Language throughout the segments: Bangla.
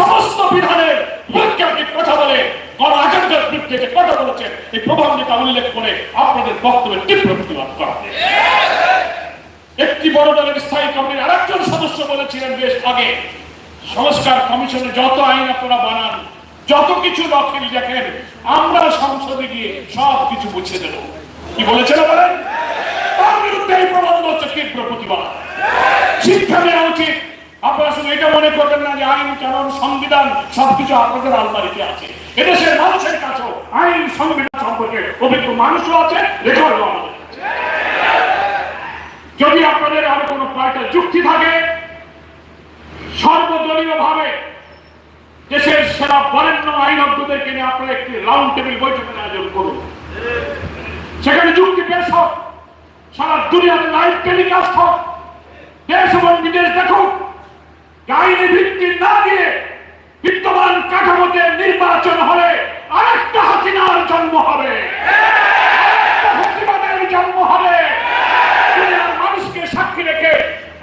সমস্ত বিধানের কথা বলে বিরুদ্ধে যে কথা বলেছেন, এই উল্লেখ করে আপনাদের বক্তব্যের তীব্র প্রতিবাদ করা একটি বড় দলের স্থায়ী কমিটির আরেকজন সদস্য বলেছিলেন বেশ আগে, সংস্কার কমিশনে যত আইন আপনারা বানান, যত কিছু দখল দেখেন, আমরা সংসদে গিয়ে সব কিছু বুঝে দেব। কি বলেছেন বলেন তার বিরুদ্ধে এই প্রবন্ধ হচ্ছে তীব্র প্রতিবাদ। শিক্ষা নেওয়া উচিত আপনারা শুধু এটা মনে করবেন না যে আইন, কানুন, সংবিধান সবকিছু আপনাদের আলমারিতে আছে। এদেশের মানুষের কাছেও আইন, সংবিধান সম্পর্কে অভিজ্ঞ মানুষও আছে রেকর্ডও যদি আপনাদের আরও কোনো কয়েকটা যুক্তি থাকে সর্বদলীয় ভাবে দেশের সেরা বরেণ্য আইনজ্ঞদেরকে নিয়ে আপনারা একটি রাউন্ড টেবিল বৈঠকের আয়োজন করুন। সেখানে যুক্তি পেশ হোক, সারা দুনিয়াতে লাইভ টেলিকাস্ট হোক, দেশ এবং বিদেশ দেখুক আইনি ভিত্তি না দিয়ে বিদ্যমান কাঠামোতে নির্বাচন হলে আরেকটা হাসিনার জন্ম হবে। জন্ম হবে। মানুষকে সাক্ষী রেখে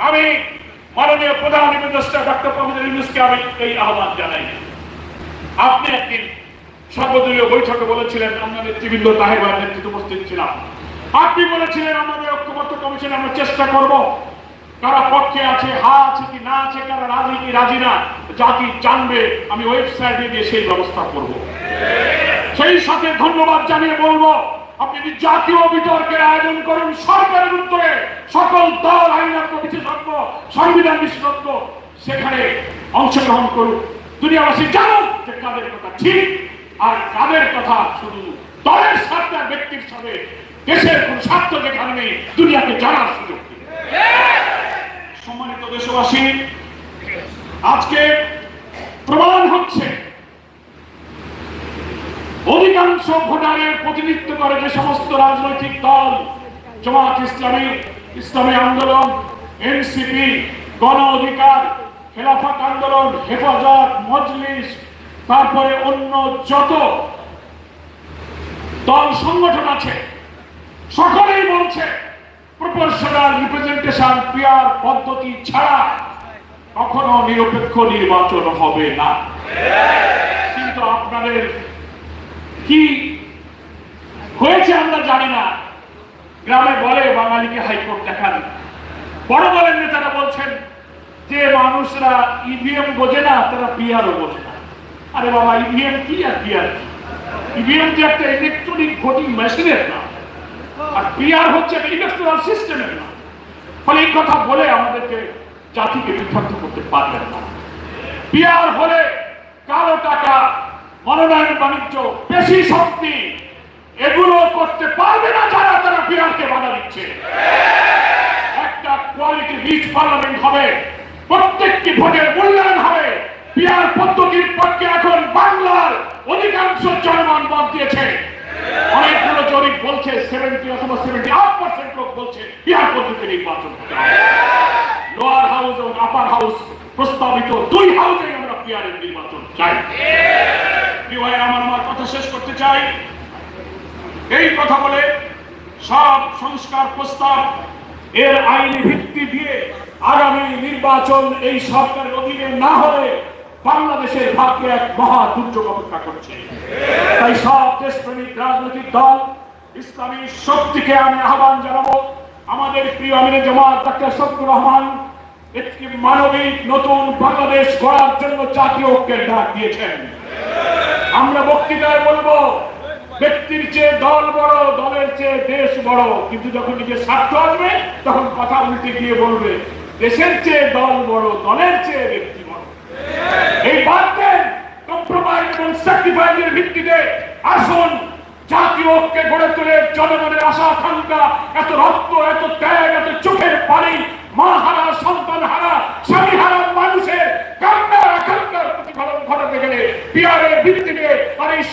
আমি মাননীয় প্রধান ডক্টর আমি এই আহ্বান জানাই। আপনি একদিন সর্বদলীয় বৈঠকে বলেছিলেন, আমরা নেতৃবৃন্দ নেতৃত্বে উপস্থিত ছিলাম। আপনি বলেছিলেন, আমাদের ঐক্যবদ্ধ কমিশনে আমরা চেষ্টা করব। কারা পক্ষে আছে, হা আছে কি না আছে, কারা রাজি কি রাজি না, জাতি জানবে, আমি ওয়েবসাইটে দিয়ে সেই ব্যবস্থা করব। সেই সাথে ধন্যবাদ জানিয়ে বলব, আপনি জাতীয় বিতর্কের আয়োজন করুন, সরকারের উত্তরে সকল দল, আইনজ্ঞ, বিশেষজ্ঞ, সংবিধান বিশেষজ্ঞ, সেখানে অংশগ্রহণ করুন। দুনিয়াবাসী জানুক যে কাদের কথা ঠিক, আর কাদের কথা শুধু দলের স্বার্থে ব্যক্তির সাথে, দেশের কোন স্বার্থ যেখানে নেই, দুনিয়াকে জানার সুযোগ সম্মানিত দেশবাসী, আজকে প্রমাণ হচ্ছে, অধিকাংশ ভোটারের প্রতিনিধিত্ব করে যে সমস্ত রাজনৈতিক দল, জামাত ইসলামী ইসলামী আন্দোলন, এনসিপি, গণ অধিকার, খেলাফত আন্দোলন, হেফাজত, মজলিস, তারপরে অন্য যত দল সংগঠন আছে, সকলেই বলছে প্রপোর্শনাল রিপ্রেজেন্টেশন পিয়ার পদ্ধতি ছাড়া কখনো নিরপেক্ষ নির্বাচন হবে না। কিন্তু আপনাদের কি হয়েছে আমরা জানি না। গ্রামে বলে, বাঙালিকে হাইকোর্ট দেখান। বড় দলের নেতারা বলছেন যে মানুষরা ইভিএম বোঝে না, তারা পিআরও বোঝে না। আরে বাবা ইভিএম কি আর পিআর কি ইভিএম যে একটা ইলেকট্রনিক ভোটিং মেশিনের নাম। আর পিআর হচ্ছে একটা ইলেকট্রাল সিস্টেমের নাম ফলে এই কথা বলে আমাদেরকে জাতিকে বিভ্রান্ত করতে পারবেন না। পিআর হলে কালো টাকা, মনোনয়ন বাণিজ্য, বেশি শক্তি এগুলো করতে পারবে না যারা তারা পিআরকে বাধা দিচ্ছে। একটা কোয়ালিটি রিচ পার্লামেন্ট হবে, প্রত্যেকটি ভোটের মূল্যায়ন হবে। পিআর পদ্ধতির পক্ষে এখন বাংলার অধিকাংশ জনগণ মত দিয়েছে। অনেকগুলো জরিপ বলছে সেভেন্টি অথবা সেভেন্টি আট পার্সেন্ট লোক বলছে পিআর পদ্ধতি নির্বাচন লোয়ার হাউস এবং আপার হাউস প্রস্তাবিত দুই হাউসে আমরা পিআরের নির্বাচন চাই। প্রিয় আমার আমার কথা শেষ করতে চাই। এই কথা বলে সব সংস্কার প্রস্তাব এর আইনি ভিত্তি দিয়ে আগামী নির্বাচন এই সরকারের অধীনে না হলে বাংলাদেশের ভাগ্যে এক মহা দুর্যোগ অপেক্ষা করছে। তাই সব দেশপ্রেমিক রাজনৈতিক দল ইসলামী শক্তিকে আমি আহ্বান জানাব। আমাদের প্রিয় আমিরে জামাত, ডাক্তার শফিকুর রহমান একটি মানবিক নতুন বাংলাদেশ গড়ার জন্য জাতীয় ঐক্যের ডাক দিয়েছেন। আমরা বক্তৃতায় বলব, ব্যক্তির চেয়ে দল বড়, দলের চেয়ে দেশ বড়। কিন্তু যখন নিজের স্বার্থ আসবে, তখন কথা উল্টে গিয়ে বলবে, দেশের চেয়ে দল বড়, দলের চেয়ে ব্যক্তি বড়। এই বাদ দেন কম্প্রোমাইজ এবং স্যাক্রিফাইসের ভিত্তিতে আসুন। জাতীয় ঐক্যে গড়ে তোলে জনগণের আশা, আকাঙ্ক্ষা, এত রক্ত, এত ত্যাগ, এত চোখের পানি, মা হারা, সন্তান হারা, স্বামী হারা মানুষের কান্না আকাঙ্ক্ষার প্রতিফলন ঘটাতে গেলে বিহারের ভিত্তিতে আর এই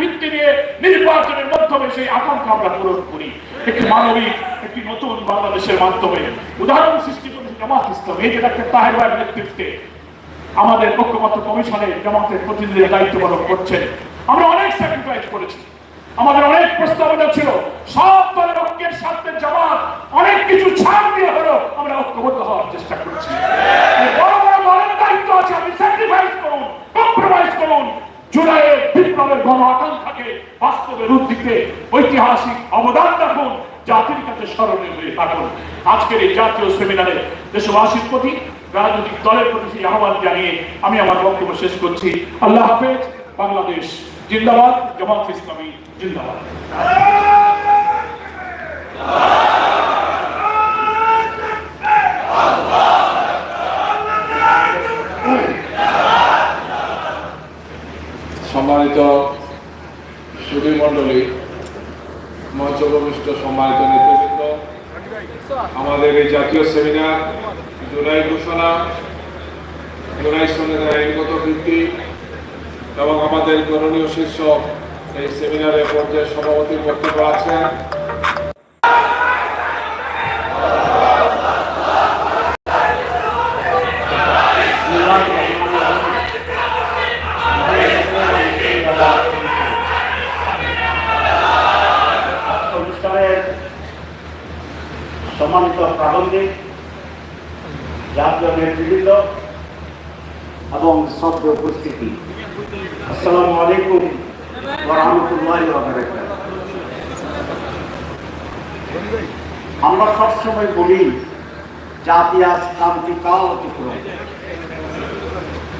ভিত্তি দিয়ে নির্বাচনের মাধ্যমে সেই আকাঙ্ক্ষা আমরা পূরণ করি। একটি মানবিক, একটি নতুন বাংলাদেশের মাধ্যমে উদাহরণ সৃষ্টি করেছে জামাত ইসলাম। এই যে তাহের ভাইয়ের নেতৃত্বে আমাদের ঐক্যবদ্ধ কমিশনে জামাতের প্রতিনিধিরা দায়িত্ব পালন করছেন। আমরা অনেক স্যাক্রিফাইস করেছি। আমাদের অনেক প্রস্তাবনা ছিল। সব দলের ঐক্যের স্বার্থে জামাত অনেক কিছু ছাড় দিয়ে হলো আমরা ঐক্যবদ্ধ হওয়ার চেষ্টা করছি। বড় বড় দলের দায়িত্ব আছে, আপনি স্যাক্রিফাইস করুন কম্প্রোমাইজ করুন। বিপ্লবের গণ আকাঙ্ক্ষাকে বাস্তবে রূপ দিতে ঐতিহাসিক অবদান রাখুন, জাতির কাছে স্মরণীয় হয়ে থাকুন। আজকের এই জাতীয় সেমিনারে দেশবাসীর প্রতি, রাজনৈতিক দলের প্রতি সেই আহ্বান জানিয়ে আমি আমার বক্তব্য শেষ করছি। আল্লাহ হাফেজ, বাংলাদেশ। জিন্দাবাদ, জামাত ইসলামী জিন্দাবাদ। সম্মানিত সুধী মণ্ডলী মঞ্চভূমিষ্ঠ সম্মানিত নেতৃবৃন্দ, আমাদের এই জাতীয় সেমিনার জুলাই ঘোষণা, জুলাই সন্ন্যাদের আইনগত ভিত্তি এবং আমাদের করণীয় শীর্ষক এই সেমিনারে পর্যায়ে সভাপতির বক্তব্য আছেন অনুষ্ঠানের সম্মানিত প্রাবন্ধিক জাতীয় নেতৃবৃন্দ এবং সভ্য উপস্থিতি আসসালামু আলাইকুম রহমতুল্লাহ আমরা সবসময় বলি জাতি আজ ক্রান্তিকাল অতিক্রম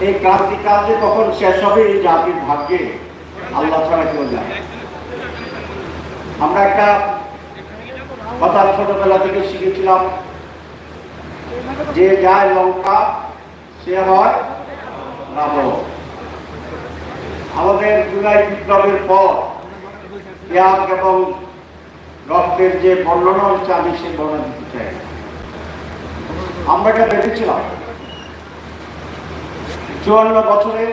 এই ক্রান্তিকাল যে কখন শেষ হবে, এই জাতির ভাগ্যে আল্লাহ ছাড়া কেউ জানে আমরা একটা কথা ছোটবেলা থেকে শিখেছিলাম যে যায় লঙ্কা, সে হয় আমাদের জুলাই বিপ্লবের পর ত্যাগ এবং রক্তের যে বর্ণনা হচ্ছে সে বর্ণনা দিতে চাই। আমরা এটা ভেবেছিলাম চুয়ান্ন বছরে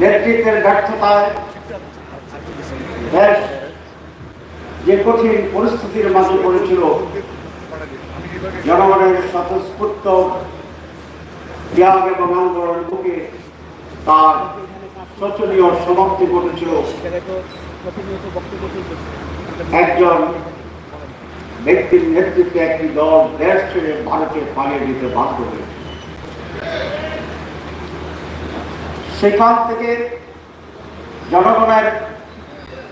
নেতৃত্বের ব্যর্থতায় যে কঠিন পরিস্থিতির মাঝে পড়েছিল, জনগণের স্বতঃস্ফূর্ত ত্যাগ এবং আন্দোলন বুকে তার শোচনীয় সমাপ্তি ঘটেছিল। একজন ব্যক্তির নেতৃত্বে একটি দল দেশ ছেড়ে ভারতে পালিয়ে দিতে বাধ্য হয়েছে। সেখান থেকে জনগণের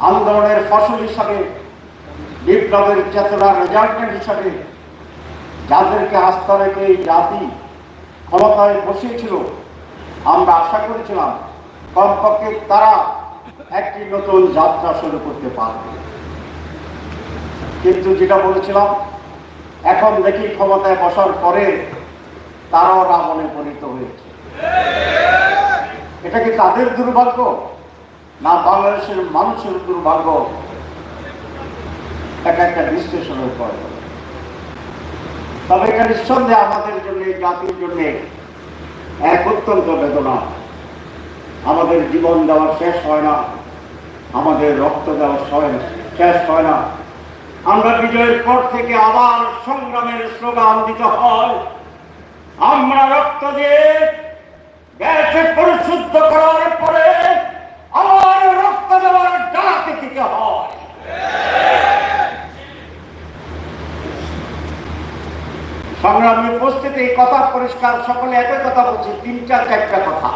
আন্দোলনের ফসল হিসাবে, বিপ্লবের চেতনার রেজাল্টেন্ট হিসাবে যাদেরকে আস্থা রেখে এই জাতি ক্ষমতায় বসিয়েছিল, আমরা আশা করেছিলাম কমপক্ষে তারা একটি নতুন যাত্রা শুরু করতে পারবে। কিন্তু যেটা বলেছিলাম, এখন দেখি ক্ষমতায় বসার পরে তারাও রাবণে পরিণত হয়েছে। এটা কি তাদের দুর্ভাগ্য? না বাংলাদেশের মানুষের দুর্ভাগ্য? এটা একটা বিশ্লেষণের পর তবে এটা নিঃসন্দেহে আমাদের জন্য, জাতির জন্য এক অত্যন্ত বেদনা। আমাদের জীবন দেওয়া শেষ হয় না। আমাদের রক্ত দেওয়া শেষ হয় না। আমরা বিজয়ের পর থেকে আবার সংগ্রামের স্লোগান দিতে হয়। আমরা রক্ত দিয়ে দেশে পরিশুদ্ধ করার পরে আমার রক্ত দেওয়ার ডাকে দিতে হয়? সংগ্রামী উপস্থিতি, এই কথা পরিষ্কার, সকলে একই কথা বলছে তিনটা চারটা কথা।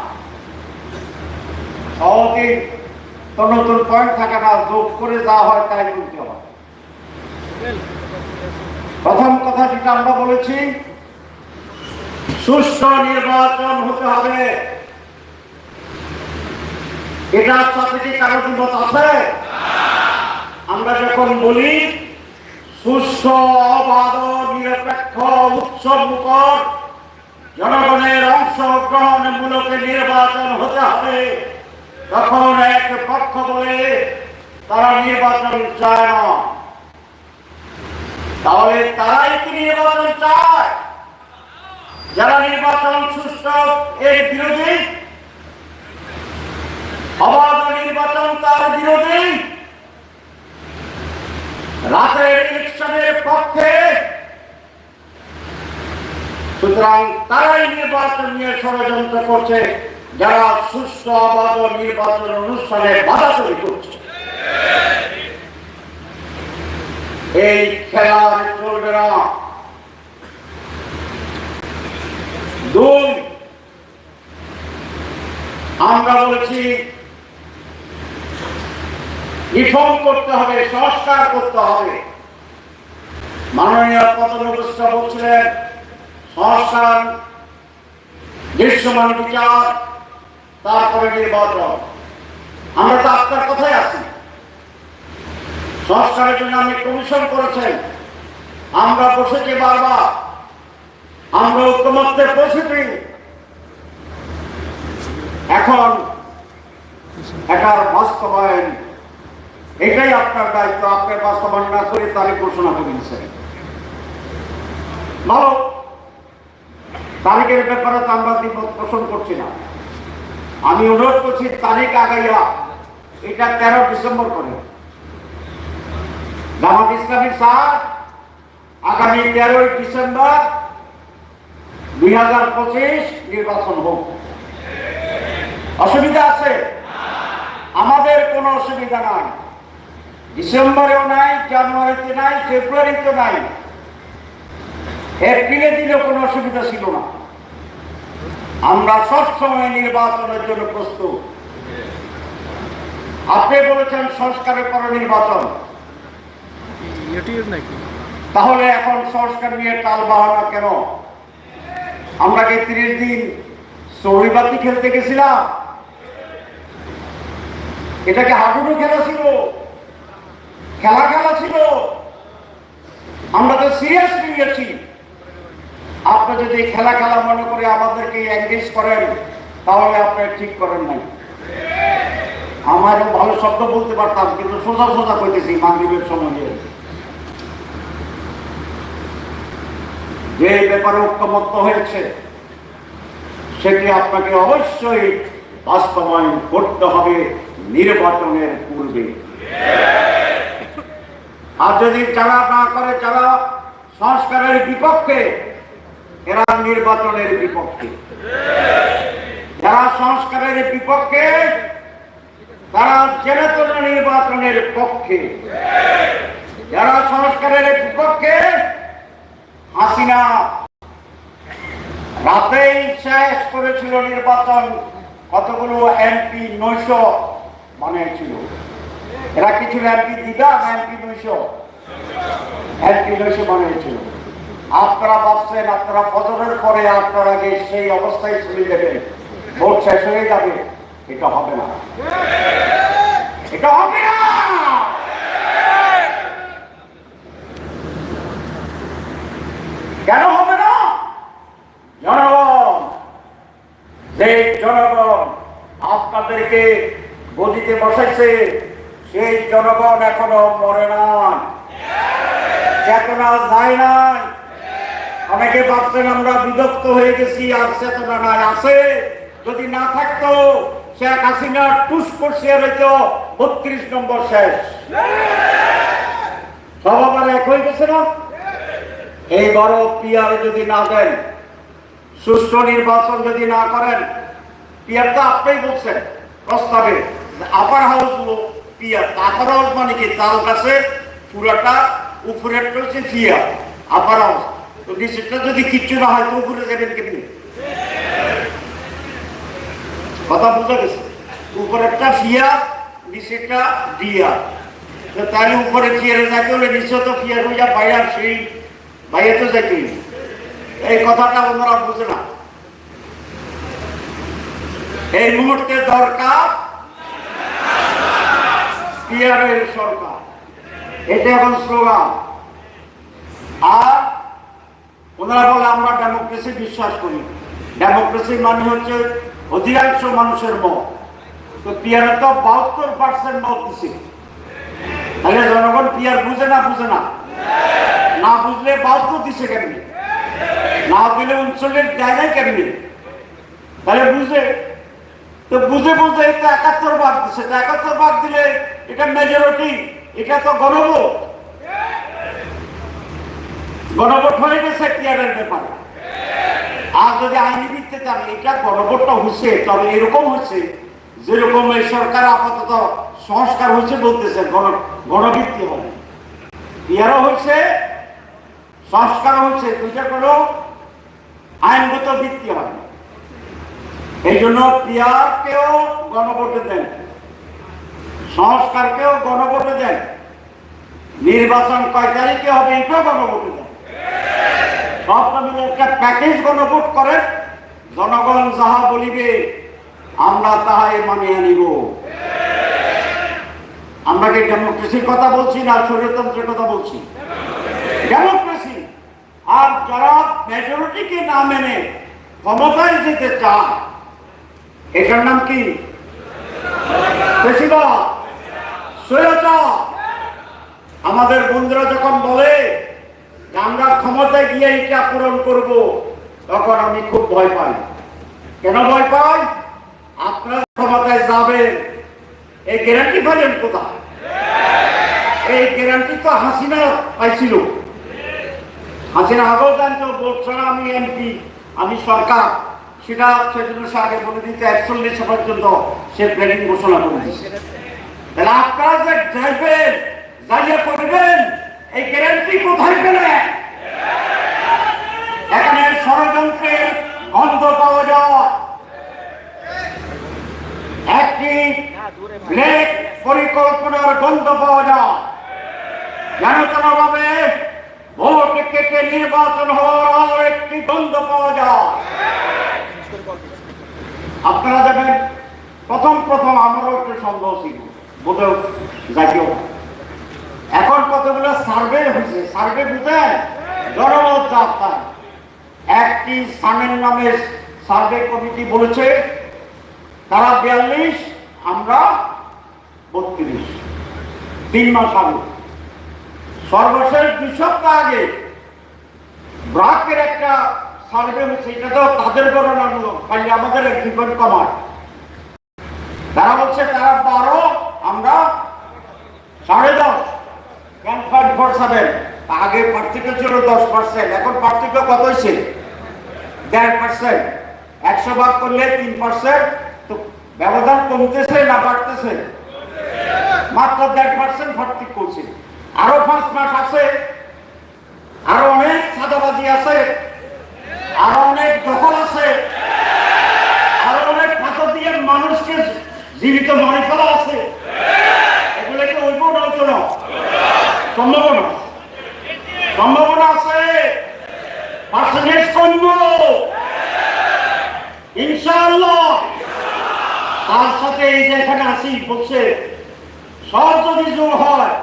সহজে তো নতুন পয়েন্ট থাকে না, যোগ করে যা হয় তাই বলতে হয় প্রথম কথা যেটা আমরা বলেছি সুষ্ঠু নির্বাচন হতে হবে। এটার সাথে কারও আছে? আমরা যখন বলি সুস্থ অবাধ, নিরপেক্ষ উৎসব মুখর জনগণের অংশগ্রহণ অংশগ্রহণমূলক নির্বাচন হতে হবে, তখন এক পক্ষ বলে তারা নির্বাচন চায় না। তাহলে তারাই কি নির্বাচন চায়? যারা নির্বাচন সুস্থ এর বিরোধী, অবাধ নির্বাচন তার বিরোধী। রাতের ইলেকশনের পক্ষে সুতরাং তারাই নির্বাচন নিয়ে ষড়যন্ত্র করছে, যারা সুস্থ অবাধ নির্বাচন অনুষ্ঠানে বাধা তৈরি করছে। এই খেলা আর চলবে না। দুই আমরা বলেছি রিফর্ম করতে হবে, সংস্কার করতে হবে। মাননীয় পদনবস্থ বলছিলেন, সংস্কার, দৃশ্যমান বিচার, তারপরে নির্বাচন। আমরা তো আপনার কথাই আছি। সংস্কারের জন্য আপনি কমিশন করেছেন। আমরা বসেছি বারবার। আমরা ঐক্যমত্যে পৌঁছেছি এখন এটার বাস্তবায়ন, এটাই আপনার দায়িত্ব। আপনার বাস্তবায়ন না করে তারিখ ঘোষণা করে দিয়েছেন। ভালো, তারিখের ব্যাপারে তো আমরা দ্বিমত পোষণ করছি না। আমি অনুরোধ করছি, তারিখ আগাইয়া, এটা তেরো ডিসেম্বর করে। জামাত ইসলামী স্যার, আগামী তেরোই ডিসেম্বর দুই হাজার পঁচিশ নির্বাচন হোক। অসুবিধা আছে? আমাদের কোনো অসুবিধা নাই। ডিসেম্বরেও নাই জানুয়ারিতে নাই ফেব্রুয়ারিতে নাই। এপ্রিলে দিলেও কোনো অসুবিধা ছিল না। আমরা সবসময় নির্বাচনের জন্য প্রস্তুত। আপনি বলেছেন সংস্কারের পর নির্বাচন। তাহলে এখন সংস্কার নিয়ে টাল বাহানা কেন? আমরা কি তিরিশ দিন সৌরিবাতি খেলতে গেছিলাম? এটাকে হাডুডু খেলা ছিল? খেলা খেলা ছিল? আমরা তো সিরিয়াসলি নিয়েছি আপনি যদি খেলা খেলা মনে করে আমাদেরকে এঙ্গেজ করেন, তাহলে আপনি ঠিক করেন নাই। আমারও ভালো শব্দ বলতে পারতাম, কিন্তু সোজা সোজা কইতেছি মাগরীবের সময়। যে ব্যাপারে ঐক্যমত্য হয়েছে, সেটি আপনাকে অবশ্যই বাস্তবায়ন করতে হবে নির্বাচনের পূর্বে। আর যদি যারা না করে যারা সংস্কারের বিপক্ষে, এরা নির্বাচনের বিপক্ষে। যারা সংস্কারের বিপক্ষে, তারা জেনে নির্বাচনের পক্ষে। যারা সংস্কারের বিপক্ষে হাসিনা রাতেই শেষ করেছিল নির্বাচন, কতগুলো এমপি নয়শো বানিয়েছিল। এরা কিছু এমপি দিদা এমপি নয়শো? এমপি নয়শো বানিয়েছিল। আপনারা ভাবছেন, আপনারা ফজরের পরে আপনার আগে সেই অবস্থায় চলে যাবেন ভোট শেষ হয়ে যাবে। এটা হবে না। এটা হবে না। কেন হবে না? জনগণ যে জনগণ, আপনাদেরকে গদিতে বসাইছে, সেই জনগণ এখনও মরে না চেতনা যায় নাই। অনেকে ভাবছেন আমরা বিভক্ত হয়ে গেছি, আর চেতনা নাই। আছে, যদি না থাকতো, শেখ হাসিনা টুস করছে হয়তো বত্রিশ নম্বর শেষ। সব আবার এক হয়ে গেছে না? এইবারও পিয়ার যদি না দেন, সুষ্ঠু নির্বাচন যদি না করেন পিয়ার তো আপনি বলছেন, প্রস্তাবে upper house peer. Upper house মানে কি? তাল গাছে পুরাটা উপরের হচ্ছে পিয়ার আপার হাউস তো নিচেরটা যদি কিচ্ছু না হয়, তো উপরে যাবেন কেমনি? কথা বুঝা গেছে? উপরেরটা ফিয়া নিচেরটা দিয়া তাহলে উপরে ফিয়ারে যাইতে হলে নিচে তো ফিয়ার হইয়া বাইরে সেই বাইরে তো যাইতে হইবে। এই কথাটা ওনারা বুঝে না। এই মুহূর্তে দরকার পিয়ারের সরকার। এটা এখন স্লোগান। আর ওনারা বলে, আমরা ডেমোক্রেসি বিশ্বাস করি। ডেমোক্রেসি মানে হচ্ছে অধিকাংশ মানুষের মত। তো পিয়ারে তো বাহাত্তর পার্সেন্ট মত দিছে। তাহলে জনগণ পিয়ার বুঝে না বুঝে না। না বুঝলে বাহাত্তর দিছে কেমনি? না উনচল্লিশ দেয় নাই কেমনি? তাহলে বুঝে, তো বুঝে বুঝে এটা একাত্তর ভাগ দিচ্ছে তো একাত্তর ভাগ দিলে এটা মেজরিটি এটা তো গণভোট। গণভোট হয়ে গেছে পিয়ারের ব্যাপারে। আর যদি আইনি ভিত্তিতে চান এটা গণভোটটা হচ্ছে তবে এরকম হচ্ছে, যেরকম এই সরকার আপাতত সংস্কার হচ্ছে বলতেছে, গণ গণভিত্তি হবে। পিয়ারও হচ্ছে সংস্কার হচ্ছে দুইটা কোনো আইনগত ভিত্তি হবে এই জন্য পিয়ারকেও গণভোটে দেন, সংস্কারকেও গণভোটে দেন, নির্বাচন কয় তারিখে হবে এটাও গণভোটে দেন। সবটা মিলে একটা প্যাকেজ গণভোট করেন জনগণ যাহা বলিবে, আমরা তাহাই মানিয়ে নিব। আমরা কি ডেমোক্রেসির কথা বলছি না স্বৈরতন্ত্রের কথা বলছি? ডেমোক্রেসি! আর যারা মেজরিটিকে না মেনে ক্ষমতায় যেতে চায়, এটার নাম কি? আমাদের বন্ধুরা যখন বলে আমরা ক্ষমতায় গিয়ে এটা পূরণ করব তখন আমি খুব ভয় পাই। কেন ভয় পাই? আপনার ক্ষমতায় যাবেন। এই গ্যারান্টি পাইলেন কোথায়? এই গ্যারান্টি তো হাসিনা পাইছিল। হাসিনা আগেও জানতো আমি এমপি আমি সরকার। সেটা সেজন্য সে আগে বলে দিতে পর্যন্ত সে ঘোষণা করে তাহলে আপনারা যে যাইবেন যাইয়া করবেন এই গ্যারান্টি কোথায় পেলেন এখানে ষড়যন্ত্রের গন্ধ পাওয়া যাওয়া। একটি ব্রেক পরিকল্পনার গন্ধ পাওয়া যায়। জানতভাবে ভোট কেটে নির্বাচন হওয়ার আরও একটি গন্ধ পাওয়া যায়। আপনারা দেখেন প্রথম প্রথম আমারও একটু সন্দেহ ছিল বোধ জাতীয় এখন কতগুলো সার্ভে হয়েছে, সার্ভে বুঝেন জনমত যাত্রা একটি সামের নামে সার্ভে কমিটি বলেছে, তারা বিয়াল্লিশ আমরা বত্রিশ। তিন মাস আগে। সর্বশেষ দুই সপ্তাহ আগে ব্রাকের একটা সার্ভে এটা তো তাদের গণনা খালি আমাদের ডিপেন্ড কমার তারা বলছে, তারা বারো, আমরা সাড়ে দশ ওয়ান পয়েন্ট ফোর সেভেন আগে পার্থক্য ছিল দশ পার্সেন্ট এখন পার্থক্য কত হয়েছে? দেড় পার্সেন্ট একশো ভাগ করলে তিন পার্সেন্ট ব্যবধান কমতেছে, না বাড়তেছে? মাত্র দেড় পার্সেন্ট ভর্তি করছে। আরও পাঁচ মাস আছে, আরও অনেক সাদাবাজি আছে, আরও অনেক দখল আছে, আরও অনেক পাথর দিয়ে মানুষকে জীবিত মারি ফেলা আছে। এগুলোকে ওইব না হইতো না সম্ভাবনা সম্ভাবনা আছে। পার্সেন্টেজ কমব। ইনশাআল্লাহ। তার সাথে এই যে এখানে আসি, বলছে সব যদি জোর হয়,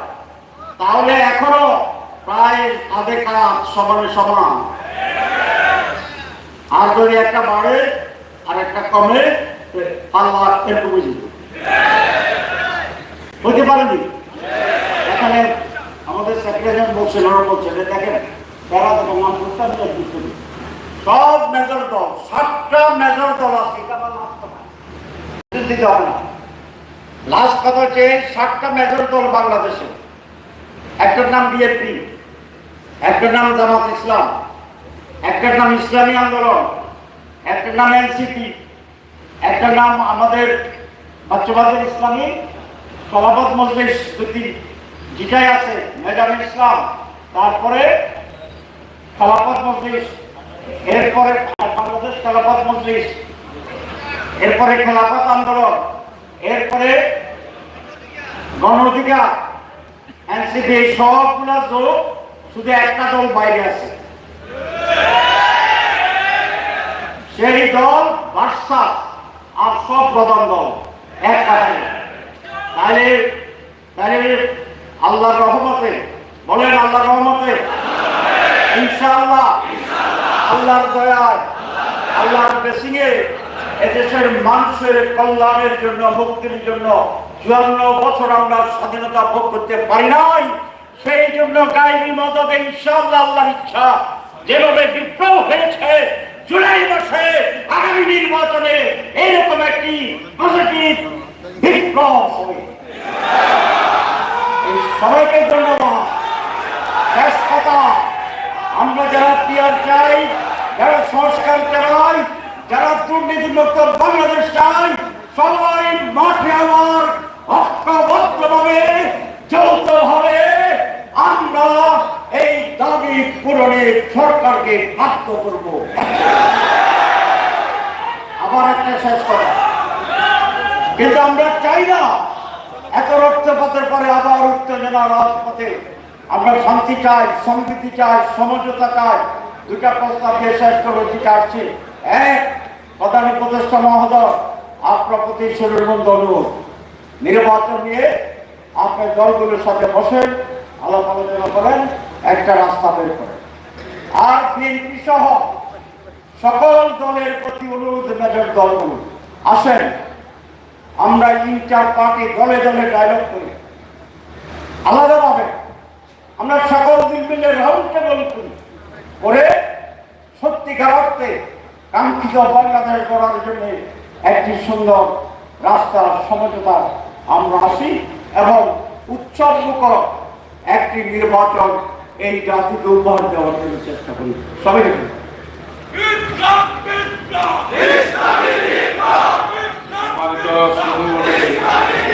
তাহলে এখনও প্রায় আধে কাজ সমানে সমান। আর যদি একটা বাড়ে, আর একটা কমে পাল্লা এরকম বুঝি হতে পারেনি? এখানে আমাদের সেক্রেটারি বলছেন ওরা বলছেন দেখেন, তারা তো নাম করতে আমি। সব মেজর দল, সাতটা মেজর দল আছে এটা আমার লাস্ট কথা দিতে হবে না। লাস্ট কথা হচ্ছে সাতটা মেজর দল বাংলাদেশে। একটার নাম বিএনপি একটার নাম জামাত ইসলাম, একটার নাম ইসলামী আন্দোলন, একটার নাম এনসিপি একটার নাম আমাদের বাচ্চাবাদের ইসলামী সভাপত মজলিস দুটি যেটাই আছে মেজাম ইসলাম, তারপরে খেলাপথ মজলিস, এরপরে বাংলাদেশ খেলাপথ মজলিস এরপরে খেলাপথ আন্দোলন, এরপরে গণ এনসিপি সবগুলা যোগ শুধু একটা দল বাইরে আছে। সেই দল ভার্সাস আর সব প্রধান দল এক তাহলে তাহলে আল্লাহর রহমতে, বলেন আল্লাহর রহমতে, ইনশাআল্লাহ, আল্লাহর দয়ায়, আল্লাহর বেসিংয়ে এদেশের মানুষের কল্যাণের জন্য, মুক্তির জন্য চুয়ান্ন বছর আমরা স্বাধীনতা ভোগ করতে পারি নাই। সেই জন্য গাইবি মদতে ইনশাআল্লাহ আল্লাহর ইচ্ছা। যেভাবে বিপ্লব হয়েছে, জুলাই মাসে আগামী নির্বাচনে এরকম একটি পজিটিভ বিপ্লব হবে। সবাইকে ধন্যবাদ। কথা আমরা যারা পিয়ার চাই, যারা সংস্কার চাই যারা দুর্নীতিমুক্ত বাংলাদেশ চাই সবাই মাঠে আমার ঐক্যবদ্ধভাবে যৌথ হবে আমরা এই দাবি পূরণে সরকারকে বাধ্য করব। আবার একটা শেষ কথা। কিন্তু আমরা চাই না এত রক্তপাতের পরে আবার উত্তেজনা রাজপথে। আমরা শান্তি চাই সম্প্রীতি চাই, সমঝোতা চাই। দুটা প্রস্তাব দিয়ে শেষ করে আসছে এক প্রধান উপদেষ্টা মহোদয়, আপনার প্রতি শরীর অনুরোধ। নির্বাচন নিয়ে আপনার দলগুলোর সাথে বসেন, আলাপ আলোচনা করেন, একটা রাস্তা বের করেন। আর বিএনপি সহ সকল দলের প্রতি অনুরোধ মেজর দলগুলো, আসেন। আমরা ইন্টার পার্টি দলে দলে ডায়লগ করি। আলাদাভাবে আমরা সকল দিন মিলে রাউন্ড টেবল করি। করে সত্যিকার অর্থে কাঙ্ক্ষিত বাংলাদেশ করার জন্য একটি সুন্দর রাস্তার সমঝোতা আমরা আসি এবং উৎসবমুখর একটি নির্বাচন এই জাতিকে উপহার দেওয়ার জন্য চেষ্টা করি সবাই দেখুন